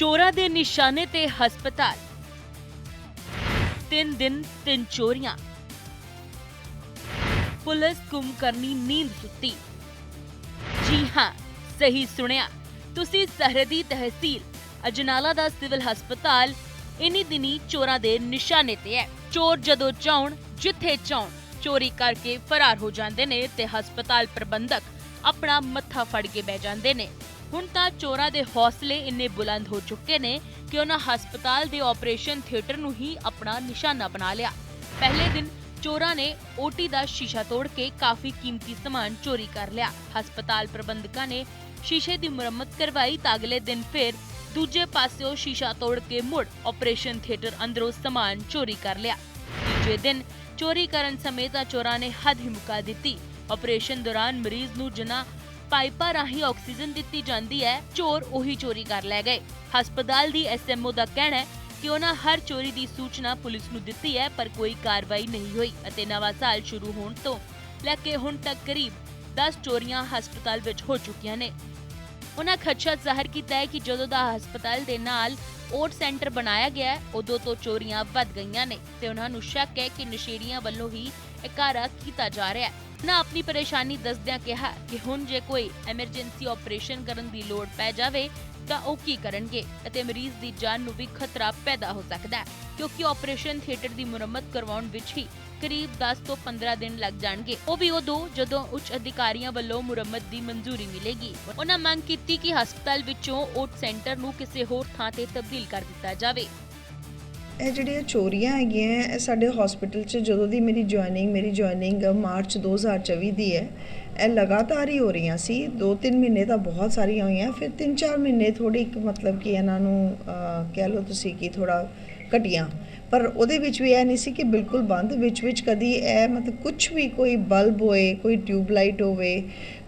ਚੋਰਾਂ ਦੇ ਨਿਸ਼ਾਨੇ ਤੇ ਹਸਪਤਾਲ। ਤਿੰਨ ਦਿਨ, ਤਿੰਨ ਚੋਰੀਆਂ। ਪੁਲਿਸ ਗੁੰਮ ਕਰਨੀ ਨੀਂਦ ਸੁੱਤੀ ਜੀ ਹਾਂ, ਸਹੀ ਸੁਣਿਆ। ਤੁਸੀਂ ਸਰਹੱਦੀ ਤਹਿਸੀਲ, ਅਜਨਾਲਾ ਦਾ ਸਿਵਲ ਹਸਪਤਾਲ, ਇਨੀ ਦਿਨੀ ਚੋਰਾਂ ਦੇ ਨਿਸ਼ਾਨੇ ਤੇ ਹੈ। ਚੋਰ ਜਦੋਂ ਚਾਹਣ ਜਿੱਥੇ ਚਾਹਣ ਚੋਰੀ ਕਰਕੇ ਫਰਾਰ ਹੋ ਜਾਂਦੇ ਨੇ ਤੇ ਹਸਪਤਾਲ ਪ੍ਰਬੰਧਕ ਆਪਣਾ ਮੱਥਾ ਫੜ ਕੇ ਬਹਿ ਜਾਂਦੇ ਨੇ। ਹੁਣ ਤਾਂ ਚੋਰਾਂ ਦੇ ਹੌਸਲੇ ਇੰਨੇ ਬੁਲੰਦ ਹੋ ਚੁੱਕੇ ਨੇ ਕਿ ਉਹਨਾਂ ਹਸਪਤਾਲ ਦੇ ਆਪਰੇਸ਼ਨ ਥੀਏਟਰ ਨੂੰ ਹੀ ਆਪਣਾ ਨਿਸ਼ਾਨਾ ਬਣਾ ਲਿਆ। ਪਹਿਲੇ ਦਿਨ ਚੋਰਾਂ ਨੇ ਓਟੀ ਦਾ ਸ਼ੀਸ਼ਾ ਤੋੜ ਕੇ ਕਾਫੀ ਕੀਮਤੀ ਸਮਾਨ ਚੋਰੀ ਕਰ ਲਿਆ। ਹਸਪਤਾਲ ਪ੍ਰਬੰਧਕਾਂ ਨੇ ਸ਼ੀਸ਼ੇ ਦੀ ਮੁਰੰਮਤ ਕਰਵਾਈ ਤਾਂ ਅਗਲੇ ਦਿਨ ਫਿਰ ਦੂਜੇ ਪਾਸਿਓਂ ਸ਼ੀਸ਼ਾ ਤੋੜ ਕੇ ਮੁੜ ਆਪਰੇਸ਼ਨ ਥੀਏਟਰ ਅੰਦਰੋਂ ਸਮਾਨ ਚੋਰੀ ਕਰ ਲਿਆ। ਤੀਜੇ ਦਿਨ ਚੋਰੀ ਕਰਨ ਸਮੇਤ ਤਾਂ ਚੋਰਾਂ ਨੇ ਹੱਦ ਹੀ ਮੁਕਾ ਦਿੱਤੀ। ਆਪਰੇਸ਼ਨ ਦੌਰਾਨ ਮਰੀਜ਼ ਨੂੰ ਜਿਨ੍ਹਾਂ ਪਾਈਪਾਂ ਰਾਹੀਂ ਆਕਸੀਜਨ ਦਿੱਤੀ ਜਾਂਦੀ ਹੈ, ਚੋਰ ਉਹੀ ਚੋਰੀ ਕਰ ਲੈ ਗਏ। ਹਸਪਤਾਲ ਦੀ ਐਸਐਮਓ ਦਾ ਕਹਿਣਾ ਹੈ ਕਿ ਉਹਨਾਂ ਹਰ ਚੋਰੀ ਦੀ ਸੂਚਨਾ ਪੁਲਿਸ ਨੂੰ ਦਿੱਤੀ ਹੈ, ਪਰ ਕੋਈ ਕਾਰਵਾਈ ਨਹੀਂ ਹੋਈ ਅਤੇ ਨਵਾਂ ਸਾਲ ਸ਼ੁਰੂ ਹੋਣ ਤੋਂ ਲੈ ਕੇ ਹੁਣ ਤੱਕ ਕਰੀਬ 10 ਚੋਰੀਆਂ ਹਸਪਤਾਲ ਵਿੱਚ ਹੋ ਚੁੱਕੀਆਂ ਨੇ। ਉਹਨਾਂ ਖਦਸ਼ਾ ਜ਼ਾਹਰ ਕੀਤਾ ਹੈ ਕਿ ਜਦੋਂ ਦਾ ਹਸਪਤਾਲ ਦੇ ਨਾਲ ਓਟ ਸੈਂਟਰ ਬਣਾਇਆ ਗਿਆ ਉਦੋਂ ਤੋਂ ਚੋਰੀਆਂ ਵੱਧ ਗਈਆਂ ਨੇ ਤੇ ਉਹਨਾਂ ਨੂੰ ਸ਼ੱਕ ਹੈ ਕਿ ਨਸ਼ੇੜੀਆਂ ਵੱਲੋਂ ਹੀ ਇਹ ਕੀਤਾ ਜਾ ਰਿਹਾ ਹੈ। ਨਾ ਆਪਣੀ ਪਰੇਸ਼ਾਨੀ ਦੱਸਦਿਆਂ ਕਿਹਾ ਕਿ ਹੁਣ ਜੇ ਕੋਈ ਐਮਰਜੈਂਸੀ ਆਪਰੇਸ਼ਨ ਕਰਨ ਦੀ ਲੋੜ ਪੈ ਜਾਵੇ, ਤਾਂ ਉਹ ਕੀ ਕਰਨਗੇ ਅਤੇ ਮਰੀਜ਼ ਦੀ ਜਾਨ ਨੂੰ ਵੀ ਖਤਰਾ ਪੈਦਾ ਹੋ ਸਕਦਾ ਹੈ, ਕਿਉਂਕਿ ਆਪਰੇਸ਼ਨ ਥੀਏਟਰ ਦੀ ਮੁਰੰਮਤ ਕਰਵਾਉਣ ਵਿੱਚ ਹੀ ਕਰੀਬ 10 ਤੋਂ 15 ਦਿਨ ਲੱਗ ਜਾਣਗੇ। ਉਹ ਵੀ ਉਦੋਂ ਜਦੋਂ ਉੱਚ ਅਧਿਕਾਰੀਆਂ ਵੱਲੋਂ ਮੁਰੰਮਤ ਦੀ ਮਨਜ਼ੂਰੀ ਮਿਲੇਗੀ। ਉਹਨਾਂ ਮੰਗ ਕੀਤੀ ਕਿ ਹਸਪਤਾਲ ਵਿੱਚੋਂ ਓਟ ਸੈਂਟਰ ਨੂੰ ਕਿਸੇ ਹੋਰ ਥਾਂ ਤੇ ਤਬਦੀਲ ਕਰ ਦਿੱਤਾ ਜਾਵੇ। ਇਹ ਜਿਹੜੀਆਂ ਚੋਰੀਆਂ ਹੈਗੀਆਂ, ਇਹ ਸਾਡੇ ਹਸਪੀਟਲ 'ਚ ਜਦੋਂ ਦੀ ਮੇਰੀ ਜੁਆਇਨਿੰਗ ਮੇਰੀ ਜੁਆਇਨਿੰਗ ਮਾਰਚ 2024 ਦੀ ਹੈ, ਇਹ ਲਗਾਤਾਰ ਹੀ ਹੋ ਰਹੀਆਂ ਸੀ। 2-3 ਮਹੀਨੇ ਤਾਂ ਬਹੁਤ ਸਾਰੀਆਂ ਹੋਈਆਂ, ਫਿਰ 3-4 ਮਹੀਨੇ ਥੋੜੀ ਮਤਲਬ ਕਿ ਇਹਨਾਂ ਨੂੰ ਕਹਿ ਲਓ ਤੁਸੀਂ ਕਿ ਥੋੜਾ ਘਟੀਆਂ। ਪਰ ਉਹਦੇ ਵਿੱਚ ਵੀ ਇਹ ਨਹੀਂ ਸੀ ਕਿ ਬਿਲਕੁਲ ਬੰਦ, ਵਿੱਚ ਵਿੱਚ ਕਦੀ ਇਹ ਮਤਲਬ ਕੁਝ ਵੀ ਕੋਈ ਬਲਬ ਹੋਏ, ਕੋਈ ਟਿਊਬ ਲਾਈਟ ਹੋਵੇ,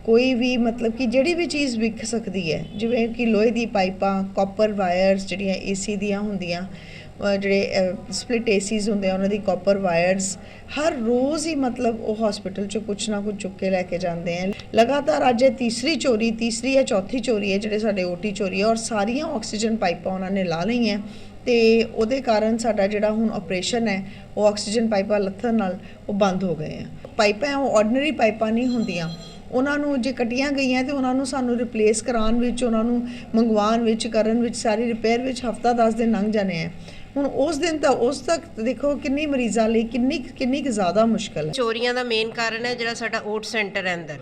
ਕੋਈ ਵੀ ਮਤਲਬ ਕਿ ਜਿਹੜੀ ਵੀ ਚੀਜ਼ ਵਿਕ ਸਕਦੀ ਹੈ, ਜਿਵੇਂ ਕਿ ਲੋਹੇ ਦੀ ਪਾਈਪਾਂ ਕਾਪਰ ਵਾਇਰਸ ਜਿਹੜੀਆਂ ਏਸੀ ਦੀਆਂ ਹੁੰਦੀਆਂ ਜਿਹੜੇ ਸਪਲਿਟ ਏਸੀਜ਼ ਹੁੰਦੇ ਆ, ਉਹਨਾਂ ਦੀ ਕਾਪਰ ਵਾਇਰਸ ਹਰ ਰੋਜ਼ ਹੀ ਮਤਲਬ ਉਹ ਹਸਪੀਟਲ ਚੋਂ ਕੁਛ ਨਾ ਕੁਛ ਚੁੱਕ ਕੇ ਲੈ ਕੇ ਜਾਂਦੇ ਆ। ਲਗਾਤਾਰ ਅੱਜ ਇਹ ਤੀਸਰੀ ਚੋਰੀ, ਤੀਸਰੀ ਹੈ ਚੌਥੀ ਚੋਰੀ ਹੈ ਜਿਹੜੇ ਸਾਡੇ ਓਟੀ ਚੋਰੀ ਹੈ ਔਰ ਸਾਰੀਆਂ ਆਕਸੀਜਨ ਪਾਈਪਾਂ ਉਹਨਾਂ ਨੇ ਲਾ ਲਈਆਂ। ਤੇ ਉਹਦੇ ਕਾਰਨ ਸਾਡਾ ਜਿਹੜਾ ਹੁਣ ਆਪਰੇਸ਼ਨ ਹੈ, ਉਹ ਆਕਸੀਜਨ ਪਾਈਪਾਂ ਲੱਥਣ ਨਾਲ ਉਹ ਬੰਦ ਹੋ ਗਏ ਆ। ਪਾਈਪਾਂ ਉਹ ਆਰਡੀਨਰੀ ਪਾਈਪਾਂ ਨਹੀਂ ਹੁੰਦੀਆਂ। ਉਹਨਾਂ ਨੂੰ ਜੇ ਕਟੀਆਂ ਗਈਆਂ ਤੇ ਉਹਨਾਂ ਨੂੰ ਸਾਨੂੰ ਰਿਪਲੇਸ ਕਰਾਉਣ ਵਿੱਚ, ਉਹਨਾਂ ਨੂੰ ਮੰਗਵਾਉਣ ਵਿੱਚ, ਕਰਨ ਵਿੱਚ, ਸਾਰੀ ਰਿਪੇਅਰ ਵਿੱਚ ਹਫਤਾ 10 ਦਿਨ ਲੰਘ ਜਾਣੇ ਆ। ਹੁਣ ਉਸ ਦਿਨ ਤਾਂ, ਉਸ ਤੱਕ ਦੇਖੋ ਕਿੰਨੀ ਮਰੀਜ਼ਾਂ ਲਈ ਕਿੰਨੀ ਕਿੰਨੀ ਕੁ ਜ਼ਿਆਦਾ ਮੁਸ਼ਕਲ ਹੈ। ਚੋਰੀਆਂ ਦਾ ਮੇਨ ਕਾਰਨ ਹੈ ਜਿਹੜਾ ਸਾਡਾ ਓਟ ਸੈਂਟਰ ਹੈ ਅੰਦਰ।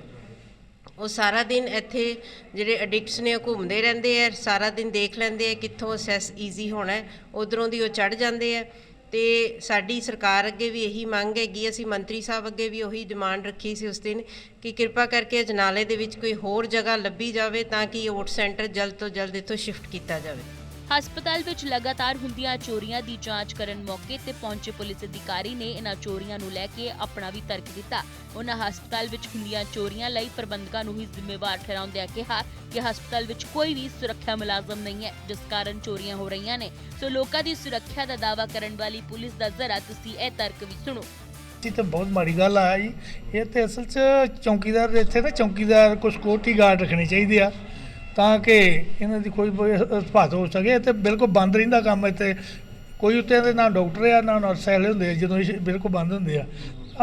ਉਹ ਸਾਰਾ ਦਿਨ ਇੱਥੇ ਜਿਹੜੇ ਐਡਿਕਟਸ ਨੇ ਉਹ ਘੁੰਮਦੇ ਰਹਿੰਦੇ ਆ, ਸਾਰਾ ਦਿਨ ਦੇਖ ਲੈਂਦੇ ਆ ਕਿੱਥੋਂ ਅਸੈਸ ਈਜ਼ੀ ਹੋਣਾ ਹੈ, ਉਧਰੋਂ ਦੀ ਉਹ ਚੜ ਜਾਂਦੇ ਆ। ਤੇ ਸਾਡੀ ਸਰਕਾਰ ਅੱਗੇ ਵੀ ਇਹੀ ਮੰਗ ਹੈਗੀ, ਅਸੀਂ ਮੰਤਰੀ ਸਾਹਿਬ ਅੱਗੇ ਵੀ ਉਹੀ ਡਿਮਾਂਡ ਰੱਖੀ ਸੀ ਉਸ ਦਿਨ ਕਿ ਕਿਰਪਾ ਕਰਕੇ ਅਜਨਾਲੇ ਦੇ ਵਿੱਚ ਕੋਈ ਹੋਰ ਜਗ੍ਹਾ ਲੱਭੀ ਜਾਵੇ ਤਾਂ ਕਿ ਇਹ ਓਟ ਸੈਂਟਰ ਜਲਦ ਤੋਂ ਜਲਦ ਇੱਥੋਂ ਸ਼ਿਫਟ ਕੀਤਾ ਜਾਵੇ। ਹਸਪਤਾਲ ਵਿੱਚ ਲਗਾਤਾਰ ਹੁੰਦੀਆਂ ਚੋਰੀਆਂ ਦੀ ਜਾਂਚ ਕਰਨ ਮੌਕੇ ਤੇ ਪਹੁੰਚੇ ਪੁਲਿਸ ਅਧਿਕਾਰੀ ਨੇ ਇਹਨਾਂ ਚੋਰੀਆਂ ਨੂੰ ਲੈ ਕੇ ਆਪਣਾ ਵੀ ਤਰਕ ਦਿੱਤਾ। ਉਹਨਾਂ ਹਸਪਤਾਲ ਵਿੱਚ ਹੁੰਦੀਆਂ ਚੋਰੀਆਂ ਲਈ ਪ੍ਰਬੰਧਕਾਂ ਨੂੰ ਹੀ ਜ਼ਿੰਮੇਵਾਰ ਠਹਿਰਾਉਂਦਿਆਂ ਕਿਹਾ ਕਿ ਹਸਪਤਾਲ ਵਿੱਚ ਕੋਈ ਵੀ ਸੁਰੱਖਿਆ ਮੁਲਾਜ਼ਮ ਨਹੀਂ ਹੈ, ਜਿਸ ਕਾਰਨ ਚੋਰੀਆਂ ਹੋ ਰਹੀਆਂ ਨੇ। ਸੋ ਲੋਕਾਂ ਦੀ ਸੁਰੱਖਿਆ ਦਾ ਦਾਅਵਾ ਕਰਨ ਵਾਲੀ ਪੁਲਿਸ ਦਾ ਜ਼ਰਾ ਤੁਸੀਂ ਇਹ ਤਰਕ ਵੀ ਸੁਣੋ। ਇਹ ਤਾਂ ਬਹੁਤ ਮਾੜੀ ਗੱਲ ਆ ਜੀ। ਇਹ ਤੇ ਅਸਲ 'ਚ ਚੌਕੀਦਾਰ ਇੱਥੇ ਨਾ ਚੌਕੀਦਾਰ ਕੁਝ ਸਕਿਉਰਟੀ ਗਾਰਡ ਰੱਖਣੇ ਚਾਹੀਦੇ ਆ। ਤਾਂ ਕਿ ਇਹਨਾਂ ਦੀ ਕੋਈ ਹਿਫਾਜ਼ਤ ਹੋ ਸਕੇ ਤੇ ਬਿਲਕੁਲ ਬੰਦ ਰਹਿੰਦਾ ਕੰਮ ਇੱਥੇ। ਕੋਈ ਉੱਤੇ ਦੇ ਨਾ ਡਾਕਟਰ ਆ, ਨਾ ਨਰਸ ਵਾਲੇ ਹੁੰਦੇ ਆ, ਜਦੋਂ ਇਹ ਬਿਲਕੁਲ ਬੰਦ ਹੁੰਦੇ ਆ।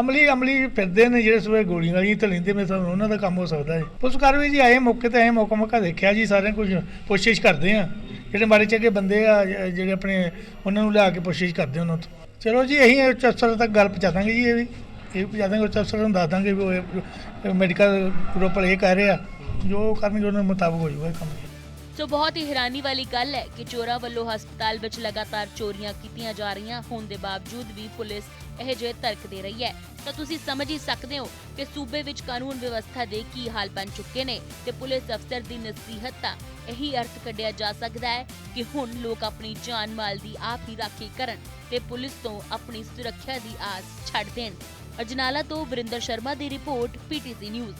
ਅਮਲੀ ਅਮਲੀ ਫਿਰਦੇ ਨੇ ਜਿਹੜੇ ਸਵੇਰੇ ਗੋਲੀਆਂ ਵਾਲੀਆਂ ਤੇ ਲੈਂਦੇ ਮੈਂ ਸਾਨੂੰ ਉਹਨਾਂ ਦਾ ਕੰਮ ਹੋ ਸਕਦਾ ਹੈ। ਪੁਲਿਸ ਕਾਰਵਾਈ ਜੀ ਆਏ ਮੌਕੇ ਤੇ ਆਏ ਮੌਕਾ ਮੌਕਾ ਦੇਖਿਆ ਜੀ, ਸਾਰਿਆਂ ਕੁਝ ਕੋਸ਼ਿਸ਼ ਕਰਦੇ ਆ। ਜਿਹੜੇ ਮਾਰੇ ਚੰਗੇ ਬੰਦੇ ਆ ਜਿਹੜੇ ਆਪਣੇ, ਉਹਨਾਂ ਨੂੰ ਲਿਆ ਕੇ ਕੋਸ਼ਿਸ਼ ਕਰਦੇ ਉਹਨਾਂ ਤੋਂ। ਚਲੋ ਜੀ, ਅਸੀਂ ਉੱਚ ਅਫਸਰ ਤੱਕ ਗੱਲ ਪਹੁੰਚਾ ਦਾਂਗੇ ਜੀ ਇਹ ਵੀ। ਇਹ ਪਹੁੰਚਾ ਦਾਂਗੇ ਉੱਚ ਅਫਸਰ ਨੂੰ ਦੱਸ ਦਾਂਗੇ ਵੀ ਉਹ ਮੈਡੀਕਲ ਗਰੁੱਪ ਇਹ ਕਹਿ ਰਹੇ ਆ। ਜੋ ਕਰਨਗੇ ਉਹਨਾਂ ਦੇ ਮੁਤਾਬਕ ਹੋ ਜਾਊਗਾ ਇਹ ਕੰਮ। ਸੋ ਬਹੁਤ ਹੀ ਹੈਰਾਨੀ ਵਾਲੀ ਗੱਲ ਹੈ ਕਿ ਚੋਰਾਂ ਵੱਲੋਂ ਹਸਪਤਾਲ ਵਿੱਚ ਲਗਾਤਾਰ ਚੋਰੀਆਂ ਕੀਤੀਆਂ ਜਾ ਰਹੀਆਂ, ਹੋਣ ਦੇ ਬਾਵਜੂਦ ਵੀ ਪੁਲਿਸ ਇਹ ਜਿਹੇ ਤਰਕ ਦੇ ਰਹੀ ਹੈ। ਤਾਂ ਤੁਸੀਂ ਸਮਝ ਹੀ ਸਕਦੇ ਹੋ ਕਿ ਸੂਬੇ ਵਿੱਚ ਕਾਨੂੰਨ ਵਿਵਸਥਾ ਦੇ ਕੀ ਹਾਲ ਬਣ ਚੁੱਕੇ ਨੇ ਤੇ ਪੁਲਿਸ ਅਫਸਰ ਦੀ ਨਸੀਹਤ ਤਾਂ ਇਹੀ ਅਰਥ ਕੱਢਿਆ ਜਾ ਸਕਦਾ ਹੈ ਕਿ ਹੁਣ ਲੋਕ ਆਪਣੀ ਜਾਨ ਮਾਲ ਦੀ ਆਪ ਹੀ ਰਾਖੀ ਕਰਨ ਤੇ ਪੁਲਿਸ ਤੋਂ ਆਪਣੀ ਸੁਰੱਖਿਆ ਦੀ ਆਸ ਛੱਡ ਦੇਣ। ਅਜਨਾਲਾ ਤੋਂ ਵਰਿੰਦਰ ਸ਼ਰਮਾ ਦੀ ਰਿਪੋਰਟ, ਪੀਟੀਸੀ ਨਿਊਜ਼।